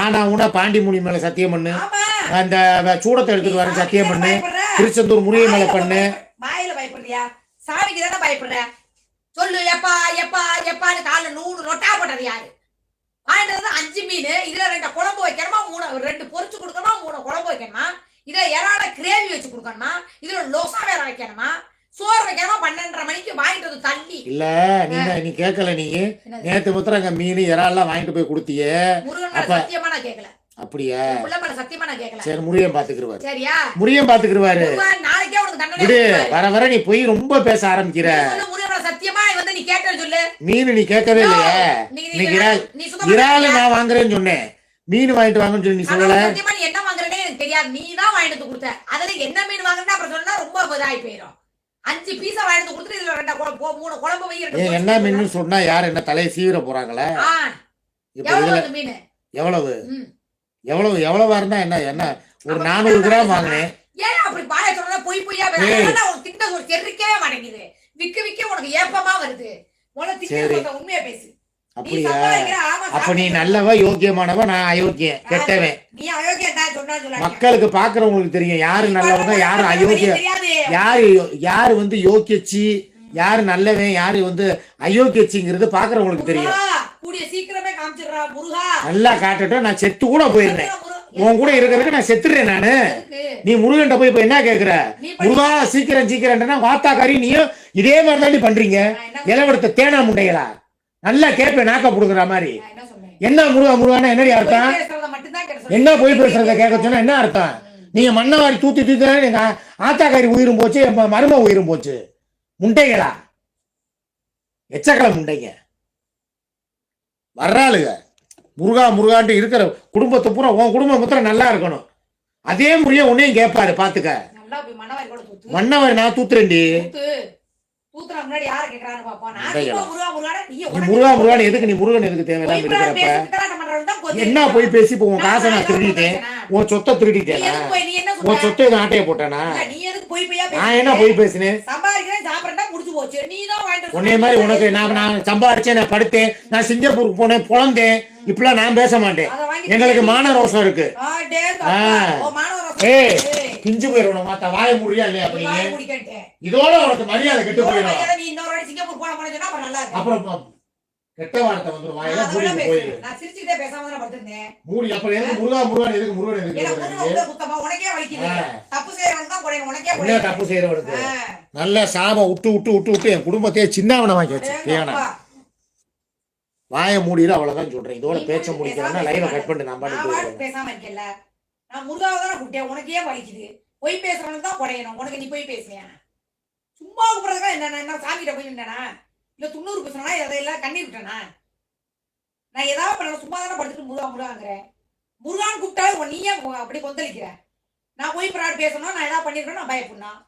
ஆனா உன பாண்டிமுனி மேல சத்தியம் பண்ணு. அந்த சூடத்தை எடுத்துட்டு வர சத்தியம் பண்ணு? திருச்செந்தூர் முருகை மேல பண்ணு. வாயில பயப்படுறியா? சாமிக்கு தானே பயப்படுற? சொல்லு எப்பா எப்பா எப்பான்னு காலைல நூறு ரொட்டா போட்டது யாரு? வாங்கிட்டு அஞ்சு மீன் இதுல ரெண்டு குழம்பு வைக்கணுமா மூணு ரெண்டு பொரிச்சு கொடுக்கணுமா மூணு குழம்பு வைக்கணுமா? இதுல இறால கிரேவி வச்சு கொடுக்கணுமா? இதுல லோசா வேற வைக்கணுமா? சோறு வைக்கணுமா பன்னெண்டரை மணிக்கு வாங்கிட்டு வந்து தள்ளி. இல்ல நீ நீ கேட்கல நீ? நேத்து முத்திர அங்க மீன் இறால்லாம் வாங்கிட்டு போய் கொடுத்தியே. முருகன் மேல அப்ப- சத்தியமா நான் கேட்கல அப்படியா? புள்ள மேல சத்தியமா நான் கேட்கல சரி முருகன் பாத்துக்கிருவாரு. சரியா? முருகன் பாத்துக்கிருவாரு. நாளைக்கே உனக்கு தண்டனை. வர வர நீ போய் ரொம்ப பேச ஆரம்பிக்கிற. சத்தியமா வந்து நீ கேட்டேன்னு சொல்லு. மீன் நீ கேட்கவே இல்லையே. நீ- இறால் நான் வாங்குறேன்னு சொன்னேன். மீன் வாங்கிட்டு வாங்கன்னு சொல்லி நீ சொல்லல. சத்தியமா நீ என்ன வாங்குறேனே எனக்கு தெரியாது. நீ தான் வாங்கிட்டு கொடுத்த. அதுல என்ன மீன் வாங்குறேன்னு அப்புறம் சொன்னா ரொம்ப இதாகி போயிடும் அஞ்சு பீஸா வாங்கிட்டு வந்து கொடுத்துட்டு இதுல ரெண்டு போ- மூணு குழம்பு வை ரெண்டு என்ன. மீன் சொன்னா யார் என்ன தலையை சீவிர போறாங்களே? எவ்வளவு எவ்வளவு. எவ்வளவு எவ்வளவா இருந்தா என்ன என்ன? ஒரு நானூறு கிராம் வாங்கினேன் ஏன் அப்படி பாய சொல்றதா பொய் பொய்யா ஏய். பேசுறா உனக்கு திட்ட ஒரு தெரிவிக்கவே மாட்டேங்குது. விக்க விக்க உனக்கு ஏப்பமா வருது. உனக்கு உண்மையா பேசு. அப்படியா? அப்ப நீ. நல்லவ யோக்கியமானவ நான் அயோக்கியம் கெட்டவன். தான். மக்களுக்கு பாக்குறவங்களுக்கு தெரியும் யாரு நல்லவங்க யாரு அயோக்கிய யாரு யாரு வந்து யோக்கியச்சி யாரு நல்லவன் யாரு வந்து அயோக்கியச்சிங்கிறது பாக்குறவங்களுக்கு தெரியும். சீக்கிரமே நல்லா காட்டட்டும் நான் செத்து கூட போயிருந்தேன் உன் கூட இருக்கிறதுக்கு நான் செத்துடுறேன் நானு? நீ முருகன்ட்ட போய் இப்ப என்ன கேக்குற? முருகா சீக்கிரம் சீக்கிரம்னா வாத்தாக்காரி நீயும் இதே மாதிரி தாண்டி பண்றீங்க இளவெடுத்த தேனா முண்டைகளா? நல்லா கேட்பேன் நாக்க புடுங்குற மாதிரி. என்ன முருகா முருகானா என்னடி அர்த்தம். என்ன போய் பேசுறத கேட்க சொன்னா என்ன அர்த்தம்? நீங்க மண்ணவாரி தூத்தி தூத்தி எங்க ஆத்தாக்காரி உயிரும் போச்சு என் மரும உயிரும் போச்சு. முண்டைகளா எச்சக்கலை முண்டைங்க. வர்றாளுங்க முருகா முருகான்ட்டு இருக்கிற குடும்பத்தை பூரா உன் குடும்பம் மொத்தம் நல்லா இருக்கணும். அதே முறைய உன்னையும் கேட்பாரு பாத்துக்க. மண்ணவாரி. மன்னவர் நான் தூத்துறேன்டி. முருகா. முருகானா, எதுக்கு நீ முருகன் எதுக்கு பொய் தேவையில்லாம இருக்கிறப்ப. என்ன போய் பேசி இப்போ உன் காசை நான் திருடிட்டேன்? உன் சொத்தை திருடிட்டேனா உன்? சொத்தை ஆட்டைய போட்டானா நான் என்ன? போய் பேசினேன் சம்பாதிக்கிறேன், சாப்பிடுறேன்டா, முடிஞ்சு போச்சு. நீ தான் வாங்கிட்டு வர உன்னைய மாதிரி உனக்கு நான் நான் சம்பாரிச்சேன் நான் படுத்தேன். நான் சிங்கப்பூருக்கு போனேன் பொழந்தேன் இப்பெல்லாம் நான் பேச மாட்டேன். எங்களுக்கு மான ரோஷம் இருக்கு. ஏய், பிஞ்சு போயிடணும் மாத்தா. வாய முடியா இல்லையா நீ அப்படி வாயை மூடிக்கிட்டேன். இதோட உனக்கு மரியாதை கெட்டு போயிடும் அப்புறம் நல்லா இருக்கும். அப்புறம் ப- கெட்ட வாயில அதை மூடி விட போயிடு பேசுறேன். நான் சிரிச்சுக்கிட்டே பேசாம தானே படுத்திருந்தேன். மூடி அப்புறம் எதுக்கு முருகா முருகன் எதுக்கு முருகன் குத்தமா, உனக்கே வலிக்குது. தப்பு செய்யறவனுக்கு தான் உனக்கே குறையும். தப்பு செய்யறவனுக்கு. நல்ல சாபம் விட்டு விட்டு விட்டு விட்டு என் குடும்பத்தையே சின்னாவனை வாங்கி வச்சு தப்பா. வாயை மூடிடு அவ்வளவுதான் சொல்றேன் இதோட பேச்ச மூடி முடிக்கிறேன்னா லைவை கட் பண்ணி நான் வாட்டுக்கு பேசாம இருக்கேன்ல. நான் முருகாவை தானே கூப்பிட்டேன், உனக்கே வலிக்குது. பொய் பேசுறவனுக்கு தான் குறையணும். உனக்கு நீ பொய் பேசுனியா? சும்மா கூப்பிடுறதுக்கா என்ன என்ன சாமிகிட்ட போய் நின்னேனா? இல்லை துண்ணூறு பேசுனா எதையெல்லாம் கண்ணீர் விட்டேனா? நான் ஏதாவது பண்ண சும்மா தானே படுத்துட்டு முருகா முருகாங்கிறேன். முருகான்னு கூப்பிட்டாலும் உன் அப்படி கொந்தளிக்கிற? நான் போய் பிராட் பேசணும் நான் ஏதாவது பண்ணியிருக்கேன் நான் பயப்படணும்